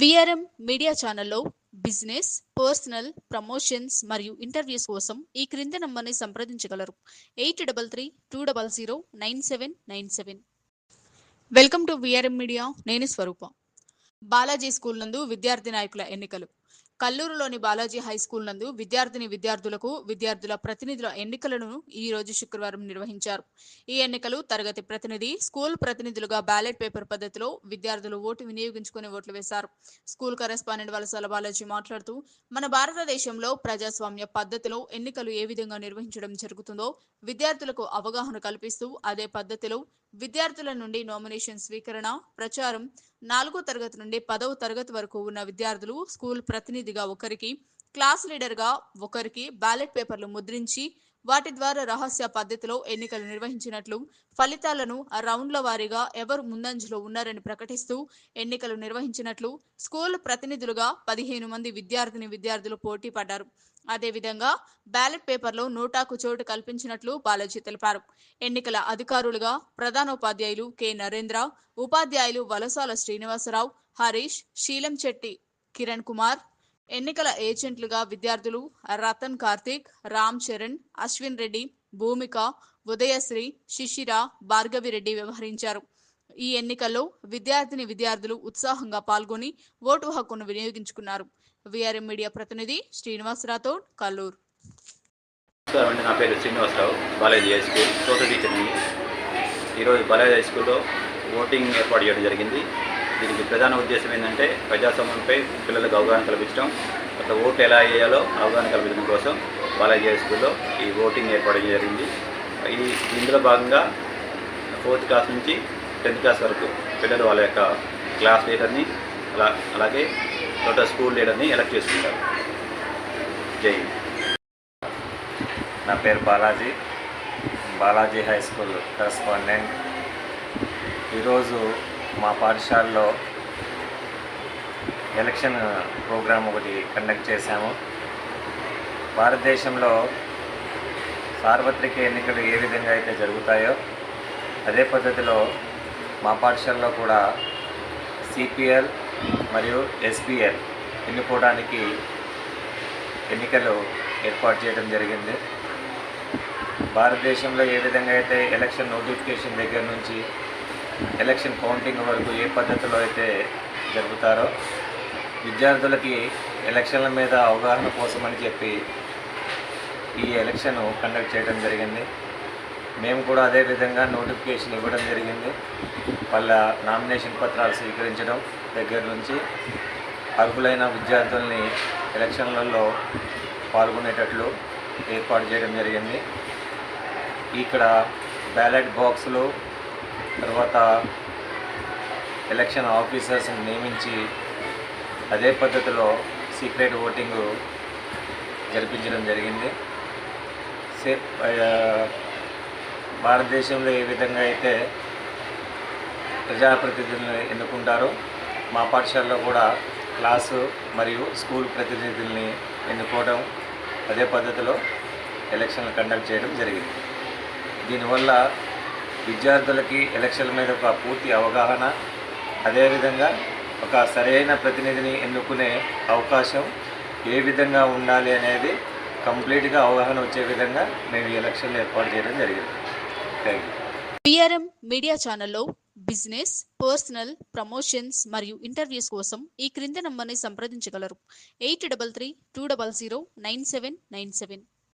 VRM media ఛానల్లో business personal promotions మరియు interviews కోసం ఈ క్రింది నంబర్ని సంప్రదించగలరు. Eight double three two double zero nine seven nine seven. Welcome to VRM media నేను స్వరూప. బాలాజీ స్కూల్ నందు విద్యార్థి నాయకుల ఎన్నికలు. కల్లూరులోని బాలాజీ హై స్కూల్ నందు విద్యార్థిని విద్యార్థులకు విద్యార్థుల ప్రతినిధుల ఎన్నికలను ఈ రోజు శుక్రవారం నిర్వహించారు. ఈ ఎన్నికలు తరగతి ప్రతినిధి స్కూల్ ప్రతినిధులుగా బ్యాలెట్ పేపర్ పద్ధతిలో విద్యార్థులు ఓటు వినియోగించుకుని ఓట్లు వేశారు. స్కూల్ కరెస్పాండెంట్ వలసల బాలాజీ మాట్లాడుతూ మన భారతదేశంలో ప్రజాస్వామ్య పద్ధతిలో ఎన్నికలు ఏ విధంగా నిర్వహించడం జరుగుతుందో విద్యార్థులకు అవగాహన కల్పిస్తూ అదే పద్ధతిలో విద్యార్థుల నుండి నామినేషన్ స్వీకరణ ప్రచారం నాలుగో తరగతి నుండి పదవ తరగతి వరకు ఉన్న విద్యార్థులు స్కూల్ ప్రతినిధిగా ఒకరికి క్లాస్ లీడర్గా ఒకరికి బ్యాలెట్ పేపర్లు ముద్రించి వాటి ద్వారా రహస్య పద్ధతిలో ఎన్నికలు నిర్వహించినట్లు ఫలితాలను రౌండ్ల వారీగా ఎవరు ముందంజలో ఉన్నారని ప్రకటిస్తూ ఎన్నికలు నిర్వహించినట్లు స్కూల్ ప్రతినిధులుగా పదిహేను మంది విద్యార్థిని విద్యార్థులు పోటీ పడ్డారు. అదేవిధంగా బ్యాలెట్ పేపర్లో నోటాకు చోటు కల్పించినట్లు బాలాజీ తెలిపారు. ఎన్నికల అధికారులుగా ప్రధానోపాధ్యాయులు కె. నరేంద్ర ఉపాధ్యాయులు వలసాల శ్రీనివాసరావు హరీష్ శీలం చెట్టి కిరణ్ కుమార్ ఎన్నికల ఏజెంట్లుగా విద్యార్థులు రతన్ కార్తీక్ రామ్ చరణ్ అశ్విన్ రెడ్డి భూమిక ఉదయశ్రీ శిశిర భార్గవిరెడ్డి వ్యవహరించారు. ఈ ఎన్నికల్లో విద్యార్థిని విద్యార్థులు ఉత్సాహంగా పాల్గొని ఓటు హక్కును వినియోగించుకున్నారు. విఆర్ఎం మీడియా ప్రతినిధి శ్రీనివాస్ రాథోడ్ కల్లూరు. నమస్కారం నా పేరు Srinivasarao Balaji high school. Social టీచర్ని. ఈరోజు బాలాజీ హై స్కూల్లో ఓటింగ్ ఏర్పాటు చేయడం జరిగింది. దీనికి ప్రధాన ఉద్దేశం ఏంటంటే ప్రజాస్వామ్యంపై పిల్లలకు అవగాహన కల్పించడం అట్లా ఓటు ఎలా వేయాలో అవగాహన కల్పించడం కోసం బాలాజీ హై స్కూల్లో ఈ ఓటింగ్ ఏర్పాటు జరిగింది. ఈ ఇందులో భాగంగా ఫోర్త్ క్లాస్ నుంచి టెన్త్ క్లాస్ వరకు పిల్లలు వాళ్ళ యొక్క క్లాస్ లీడర్ని అలా అలాగే టోటల్ స్కూల్ లీడర్ని ఎలక్ట్ చేసుకుంటారు. జై నా పేరు Balaji. Balaji high school correspondent. ఈరోజు మా పాఠశాలలో ఎలక్షన్ ప్రోగ్రాం ఒకటి కండక్ట్ చేశాము. భారతదేశంలో సార్వత్రిక ఎన్నికలు ఏ విధంగా అయితే జరుగుతాయో అదే పద్ధతిలో మా పాఠశాలలో కూడా సిపిఎల్ మరియు ఎస్పిఎల్ ఎన్నుకోవడానికి ఎన్నికలు ఏర్పాటు చేయడం జరిగింది. భారతదేశంలో ఏ విధంగా అయితే ఎలక్షన్ నోటిఫికేషన్ దగ్గర నుంచి ఎలక్షన్ కౌంటింగ్ వరకు ఏ పద్ధతిలో అయితే జరుపుతారో విద్యార్థులకి ఎలక్షన్ల మీద అవగాహన కోసమని చెప్పి ఈ ఎలక్షన్ కండక్ట్ చేయడం జరిగింది. మేము కూడా అదే విధంగా నోటిఫికేషన్ ఇవ్వడం జరిగింది. వాళ్ళ నామినేషన్ పత్రాలు స్వీకరించడం దగ్గర నుంచి అర్హులైన విద్యార్థుల్ని ఎలక్షన్లలో పాల్గొనేటట్లు ఏర్పాటు చేయడం జరిగింది. ఇక్కడ బ్యాలెట్ బాక్సులు తర్వాత ఎలక్షన్ ఆఫీసర్స్ని నియమించి అదే పద్ధతిలో సీక్రెట్ ఓటింగ్ జరిపించడం జరిగింది. సే భారతదేశంలో ఏ విధంగా అయితే ప్రజాప్రతినిధులను ఎన్నుకుంటారో మా పాఠశాలలో కూడా క్లాసు మరియు స్కూల్ ప్రతినిధుల్ని ఎన్నుకోవడం అదే పద్ధతిలో ఎలక్షన్లు కండక్ట్ చేయడం జరిగింది. దీనివల్ల విద్యార్థులకి ఎలక్షన్ల మీద ఒక పూర్తి అవగాహన అదేవిధంగా ఒక సరైన ప్రతినిధిని ఎన్నుకునే అవకాశం ఏ విధంగా ఉండాలి అనేది కంప్లీట్గా అవగాహన వచ్చే విధంగా మేము ఈ ఎలక్షన్లు ఏర్పాటు చేయడం జరిగింది. థ్యాంక్ యూ పిఆర్ఎం మీడియా ఛానల్లో బిజినెస్ పర్సనల్ ప్రమోషన్స్ మరియు ఇంటర్వ్యూస్ కోసం ఈ క్రింది నంబర్ని సంప్రదించగలరు. Eight double three two double zero nine seven nine seven.